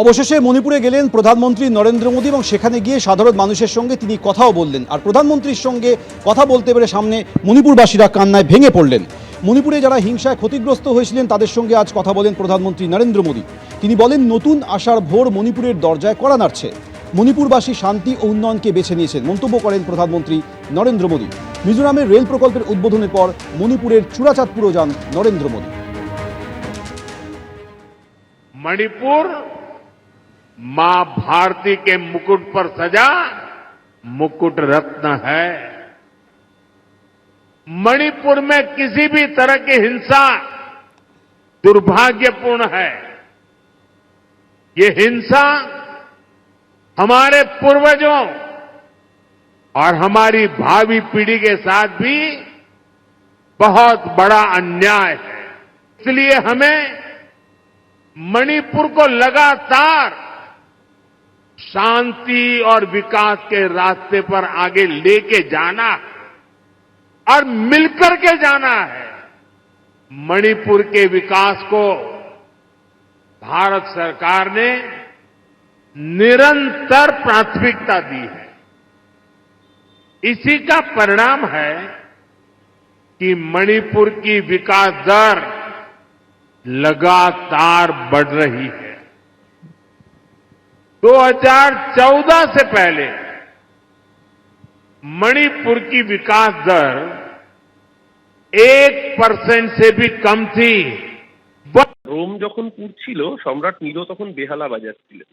অবশেষে মণিপুরে গেলেন প্রধানমন্ত্রী নরেন্দ্র মোদী এবং সেখানে গিয়ে সাধারণ মানুষের সঙ্গে তিনি কথাও বললেন। আর প্রধানমন্ত্রীর সঙ্গে কথা বলতে পেরে সামনে মণিপুরবাসীরা কান্নায় ভেঙে পড়লেন। মণিপুরে যারা হিংসায় ক্ষতিগ্রস্ত হয়েছিলেন, তাদের সঙ্গে আজ কথা বলেন প্রধানমন্ত্রী নরেন্দ্র মোদী। তিনি বলেন, নতুন আশার ভোর মণিপুরের দরজায় করা নাড়ছে। মণিপুরবাসী শান্তি ও উন্নয়নকে বেছে নিয়েছেন। মন্তব্য করেন প্রধানমন্ত্রী নরেন্দ্র মোদী। মিজোরামের রেল প্রকল্পের উদ্বোধনের পর মণিপুরের চূড়াচাঁদপুরও যান নরেন্দ্র মোদী। মণিপুর माँ भारती के मुकुट पर सजा, मुकुट रत्न है। मणिपुर में किसी भी तरह की हिंसा दुर्भाग्यपूर्ण है। ये हिंसा हमारे पूर्वजों और हमारी भावी पीढ़ी के साथ भी बहुत बड़ा अन्याय है। इसलिए हमें मणिपुर को लगातार शांति और विकास के रास्ते पर आगे लेके जाना है और मिलकर के जाना है। मणिपुर के विकास को भारत सरकार ने निरंतर प्राथमिकता दी है। इसी का परिणाम है कि मणिपुर की विकास दर लगातार बढ़ रही है। 2014 से पहले मणिपुर की विकास दर एक परसेंट से भी कम थी ब- রোম যখন পুড়ছিল সম্রাট নিরো তখন বেহালা বাজাচ্ছিলেন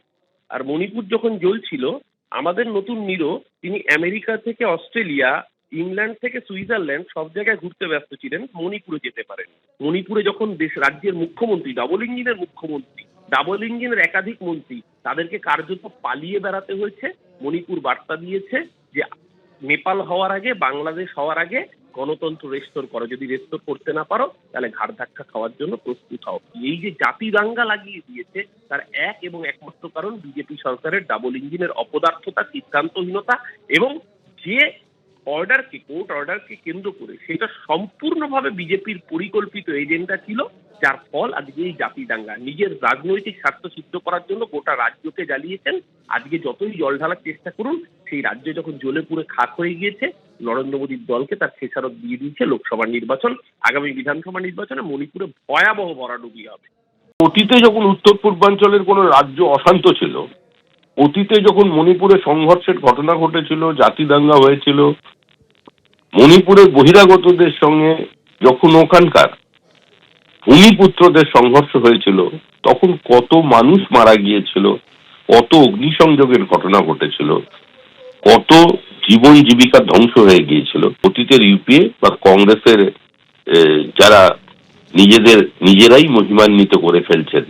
আর মণিপুর যখন জ্বলছিল আমাদের নতুন নিরো তিনি আমেরিকা থেকে অস্ট্রেলিয়া ইংল্যান্ড থেকে সুইজারল্যান্ড সব জায়গায় ঘুরতে ব্যস্ত ছিলেন মণিপুরে যেতে পারেন মণিপুরে যখন দেশ রাজ্যের মুখ্যমন্ত্রী ডাবল ইঞ্জিনের মুখ্যমন্ত্রী ডাবল ইঞ্জিনের একাধিক মন্ত্রী, তাদেরকে কার্যত পালিয়ে বেড়াতে হয়েছে। মণিপুর বার্তা দিয়েছে যে, নেপাল হওয়ার আগে, বাংলাদেশ হওয়ার আগে গণতন্ত্র রেস্তোর করো। যদি রেস্তোর করতে না পারো, তাহলে ঘাড় ধাক্কা খাওয়ার জন্য প্রস্তুত হও। এই যে জাতি দাঙ্গা লাগিয়ে দিয়েছে, তার এক এবং একমাত্র কারণ বিজেপি সরকারের ডাবল ইঞ্জিনের অপদার্থতা, সিদ্ধান্তহীনতা এবং যে অর্ডারকে কোর্ট অর্ডারকে কেন্দ্র করে, সেটা সম্পূর্ণভাবে বিজেপির পরিকল্পিত এজেন্ডা ছিল, যার ফল আজকে এই জাতি দাঙ্গা নিজের রাজনৈতিক স্বার্থ সিদ্ধ করার জন্য গোটা রাজ্যকে জ্বালিয়েছেন। আজকে যতই জল ঢালার চেষ্টা করুন, সেই রাজ্য যখন জ্বলে পুড়ে খাক হয়ে গিয়েছে, নরেন্দ্র মোদীর দলকে তার খেসারত দিয়ে দিয়েছে লোকসভা নির্বাচন, আগামী বিধানসভা নির্বাচনে মণিপুরে ভয়াবহ ভরাডুবি হবে। অতীতে যখন উত্তর পূর্বাঞ্চলের কোনো রাজ্য অশান্ত ছিল অতীতে যখন মণিপুরে সংঘর্ষের ঘটনা ঘটেছিল, জাতি দাঙ্গা হয়েছিল, মণিপুরের বহিরাগতদের সঙ্গে যখন ওখানকার ভূমিপুত্রদের সংঘর্ষ হয়েছিল, তখন কত মানুষ মারা গিয়েছিল, কত অগ্নিসংযোগের ঘটনা ঘটেছিল, কত জীবন জীবিকা ধ্বংস হয়ে গিয়েছিল, অতীতের ইউপিএ বা কংগ্রেসের যারা নিজেদের, নিজেরাই মহিমান্বিত করে ফেলছেন,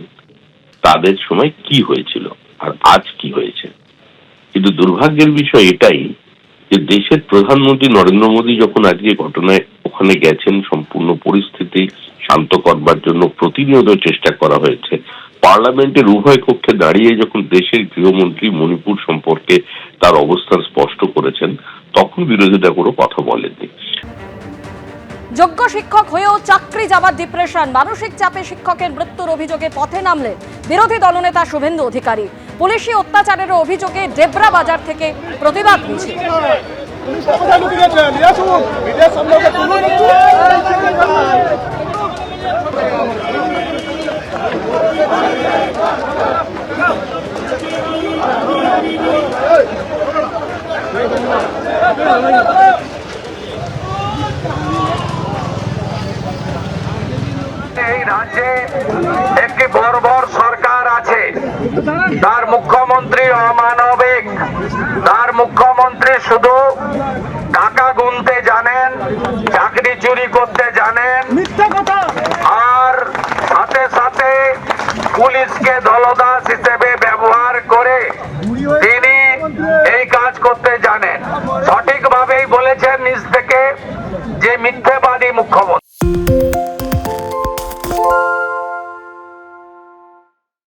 তাদের সময় কি হয়েছিল? আর আজ কি হয়েছে? কিন্তু দুর্ভাগ্যের বিষয় এটাই যে দেশের প্রধানমন্ত্রী নরেন্দ্র মোদী যখন আজকে ঘটনায় ওখানে গেছেন, সম্পূর্ণ পরিস্থিতি শান্ত করবার জন্য প্রতিনিয়ত চেষ্টা করা হয়েছে। পার্লামেন্টের উভয় কক্ষে দাঁড়িয়ে যখন দেশের গৃহমন্ত্রী মণিপুর সম্পর্কে তার অবস্থান স্পষ্ট করেছেন, তখন বিরোধীরা কোনো কথা বলেননি। যোগ্য শিক্ষক হয়েও চাকরি যাবার ডিপ্রেশন মানসিক চাপে শিক্ষকের মৃত্যুর অভিযোগে পথে নামলেন বিরোধী দলনেতা শুভেন্দু অধিকারী। পুলিশি অত্যাচারের অভিযোগে ডেবরা বাজার থেকে প্রতিবাদ মিছিল। এই রাজ্যে একটি তার মুখ্যমন্ত্রী অমানবিক। তার মুখ্যমন্ত্রী শুধু টাকা গুনতে জানেন চাকরি চুরি করতে জানেন আর সাথে সাথে পুলিশকে দলদাস